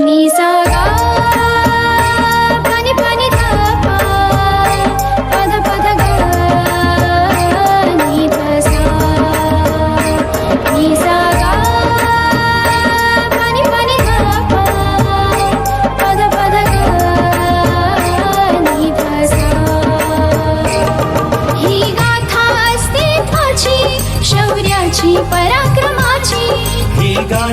नि सा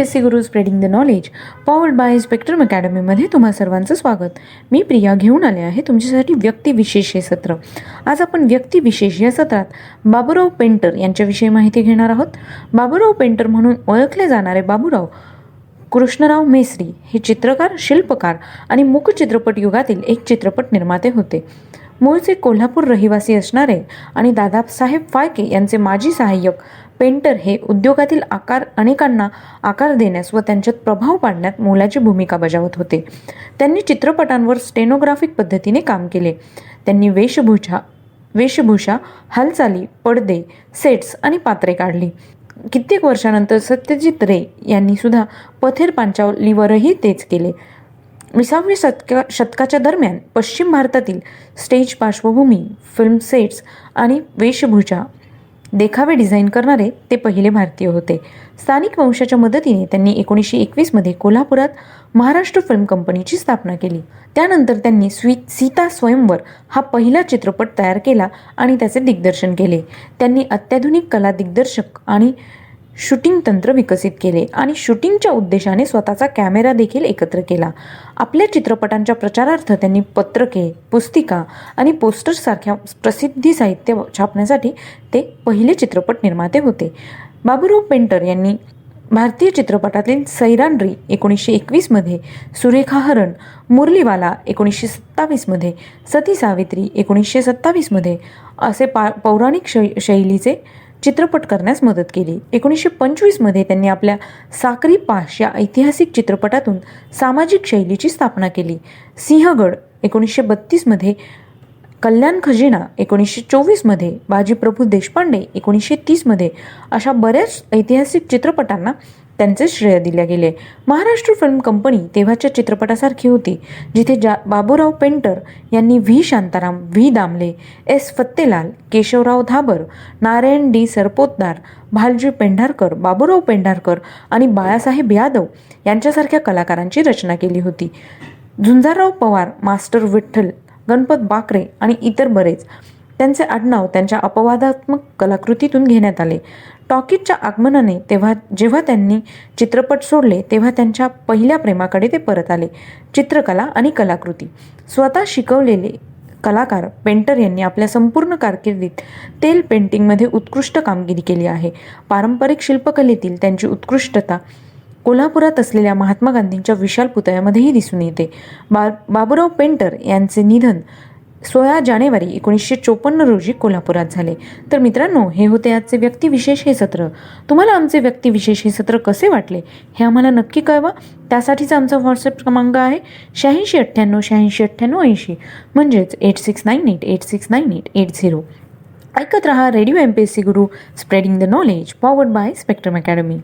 P S C Guru spreading the knowledge powered by Spectrum अकॅडमीमध्ये तुम्हा सर्वांचं स्वागत. मी प्रिया घेऊन आले आहे तुमच्यासाठी व्यक्तिविशेष हे सत्र. आज आपण व्यक्तिविशेष या सत्रात बाबूराव पेंटर यांच्याविषयी माहिती घेणार आहोत. बाबूराव पेंटर म्हणून ओळखले जाणारे बाबूराव कृष्णराव मेसरी हे चित्रकार शिल्पकार आणि मूक चित्रपट युगातील एक चित्रपट निर्माते होते. मूळचे कोल्हापूर रहिवासी असणारे आणि दादासाहेब फाळके यांचे माजी सहाय्यक पेंटर हे उद्योगातील आकार अनेकांना आकार देण्यास व त्यांच्यात प्रभाव पाडण्यात मोलाची भूमिका बजावत होते. त्यांनी चित्रपटांवर स्टेनोग्राफिक पद्धतीने काम केले. त्यांनी वेशभूषा वेशभूषा हालचाली पडदे सेट्स आणि पात्रे काढली. कित्येक वर्षानंतर सत्यजित रे यांनी सुद्धा पथेर पांचालीवरही तेच केले. विसाव्या शतका शतकाच्या दरम्यान पश्चिम भारतातील स्टेज पार्श्वभूमी फिल्म सेट्स आणि वेशभूषा देखावे डिझाईन करणारे ते पहिले भारतीय होते. स्थानिक वंशाच्या मदतीने त्यांनी एकोणीसशे एकवीसमध्ये कोल्हापुरात महाराष्ट्र फिल्म कंपनीची स्थापना केली. त्यानंतर त्यांनी स्वी सीता स्वयंवर हा पहिला चित्रपट तयार केला आणि त्याचे दिग्दर्शन केले. त्यांनी अत्याधुनिक कला दिग्दर्शक आणि शूटिंग तंत्र विकसित केले आणि शूटिंगच्या उद्देशाने स्वतःचा कॅमेरा देखील एकत्र केला. आपल्या चित्रपटांच्या प्रचारार्थ त्यांनी पत्रके पुस्तिका आणि पोस्टर्ससारख्या प्रसिद्धी साहित्य छापण्यासाठी ते पहिले चित्रपट निर्माते होते. बाबूराव पेंटर यांनी भारतीय चित्रपटातील सैरानरी एकोणीसशे एकवीसमध्ये सुरेखा हरण मुरलीवाला एकोणीसशे सत्तावीसमध्ये सती सावित्री एकोणीसशे सत्तावीसमध्ये असे पा पौराणिक शै शैलीचे चित्रपट करण्यास मदत केली. एकोणीसशे पंचवीसमध्ये त्यांनी आपल्या साक्री पाश या ऐतिहासिक चित्रपटातून सामाजिक शैलीची स्थापना केली. सिंहगड एकोणीसशे बत्तीसमध्ये कल्याण खजिना एकोणीसशे चोवीसमध्ये बाजीप्रभू देशपांडे एकोणीसशे तीसमध्ये अशा बऱ्याच ऐतिहासिक चित्रपटांना त्यांचे श्रेय दिले गेले. महाराष्ट्र फिल्म कंपनी तेव्हाच्या चित्रपटासारखी होती जिथे जा बाबूराव पेंटर यांनी V. Shantaram V. Damle S. Fattelal Keshavrao Dhabar Narayan D. Sarpotdar Bhalji Pendharkar Baburao Pendharkar आणि बाळासाहेब यादव यांच्यासारख्या कलाकारांची रचना केली होती. झुंजारराव पवार मास्टर विठ्ठल गणपत बाकरे आणि इतर बरेच त्यांचे आडनाव त्यांच्या अपवादात्मक कलाकृतीतून घेण्यात आले. टॉकीजच्या आगमनाने तेव्हा जेव्हा त्यांनी चित्रपट सोडले तेव्हा त्यांच्या पहिल्या प्रेमाकडे ते परत आले. चित्रकला आणि कलाकृती. स्वतः शिकवलेले कलाकार पेंटर यांनी आपल्या संपूर्ण कारकिर्दीत तेल पेंटिंगमध्ये उत्कृष्ट कामगिरी केली आहे. पारंपरिक शिल्पकलेतील त्यांची उत्कृष्टता कोल्हापुरात असलेल्या महात्मा गांधींच्या विशाल पुतळ्यामध्येही दिसून येते. बा बाबुराव पेंटर यांचे निधन सोळा जानेवारी एकोणीसशे चोपन्न रोजी कोल्हापुरात झाले. तर मित्रांनो हे होते आजचे व्यक्तिविशेष हे सत्र. तुम्हाला आमचे व्यक्तिविशेष हे सत्र कसे वाटले हे आम्हाला नक्की कळवा. त्यासाठीचा आमचा व्हॉट्सअप क्रमांक आहे शहाऐंशी अठ्ठ्याण्णव शहाऐंशी अठ्ठ्याण्णव ऐंशी. म्हणजेच eight six nine eight eight six nine eight eight zero. ऐकत रहा radio M P S C Guru spreading the knowledge powered by Spectrum academy.